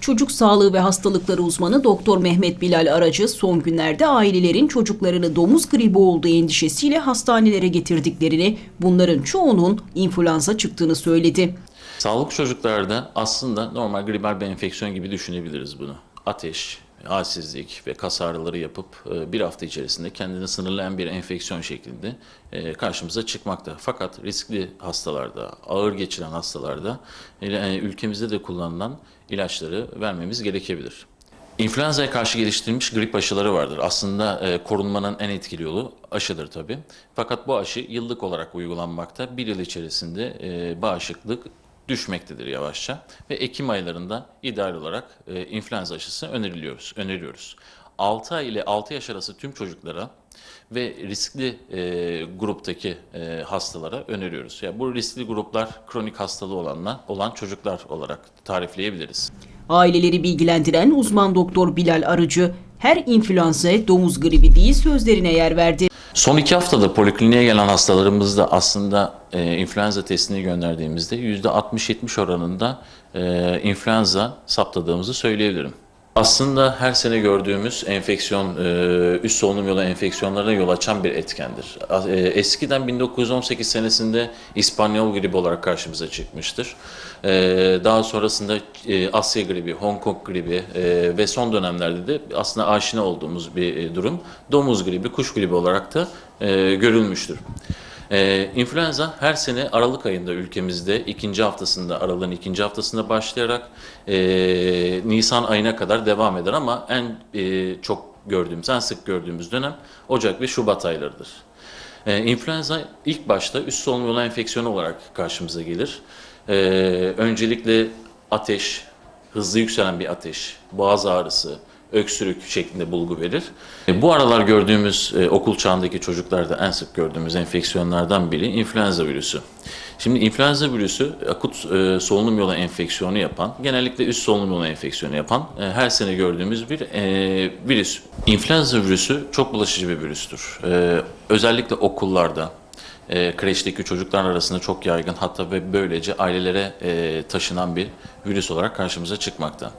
Çocuk sağlığı ve hastalıkları uzmanı Doktor Mehmet Bilal Aracı son günlerde ailelerin çocuklarını domuz gribi olduğu endişesiyle hastanelere getirdiklerini, bunların çoğunun influenza çıktığını söyledi. Sağlık çocuklarda aslında normal gribal bir enfeksiyon gibi düşünebiliriz bunu. Ateş, halsizlik ve kas ağrıları yapıp e, bir hafta içerisinde kendini sınırlayan bir enfeksiyon şeklinde e, karşımıza çıkmakta. Fakat riskli hastalarda, ağır geçiren hastalarda e, ülkemizde de kullanılan ilaçları vermemiz gerekebilir. İnfluenza'ya karşı geliştirilmiş grip aşıları vardır. Aslında korunmanın en etkili yolu aşıdır tabii. Fakat bu aşı yıllık olarak uygulanmakta. Bir yıl içerisinde e, bağışıklık düşmektedir yavaşça ve Ekim aylarında ideal olarak e, influenza aşısı öneriliyoruz, öneriyoruz. 6 ay ile 6 yaş arası tüm çocuklara ve riskli e, gruptaki e, hastalara öneriyoruz. Yani bu riskli gruplar kronik hastalığı olanlar, olan çocuklar olarak tarifleyebiliriz. Aileleri bilgilendiren uzman doktor Bilal Arıcı, her influenza domuz gribi değil sözlerine yer verdi. Son iki haftada polikliniğe gelen hastalarımızda aslında e, influenza testini gönderdiğimizde %60-70 oranında e, influenza saptadığımızı söyleyebilirim. Aslında her sene gördüğümüz enfeksiyon, e, üst solunum yolu enfeksiyonlarına yol açan bir etkendir. E, Eskiden 1918 senesinde İspanyol gribi olarak karşımıza çıkmıştır. E, Daha sonrasında Asya gribi, Hong Kong gribi ve son dönemlerde de aslında aşina olduğumuz bir durum domuz gribi, kuş gribi olarak da görülmüştür. Ee, influenza her sene Aralık ayında ülkemizde ikinci haftasında, aralığın ikinci haftasında başlayarak e, Nisan ayına kadar devam eder ama en e, çok gördüğümüz, en sık gördüğümüz dönem Ocak ve Şubat aylarıdır. Ee, influenza ilk başta üst solunum yolu enfeksiyonu olarak karşımıza gelir. Ee, öncelikle ateş, hızlı yükselen bir ateş, boğaz ağrısı, öksürük şeklinde bulgu verir. E, Bu aralar gördüğümüz e, okul çağındaki çocuklarda en sık gördüğümüz enfeksiyonlardan biri influenza virüsü. Şimdi influenza virüsü akut e, solunum yolu enfeksiyonu yapan, genellikle üst solunum yolu enfeksiyonu yapan her sene gördüğümüz bir virüs. İnfluenza virüsü çok bulaşıcı bir virüstür. Özellikle okullarda, kreşteki çocuklar arasında çok yaygın hatta ve böylece ailelere taşınan bir virüs olarak karşımıza çıkmakta.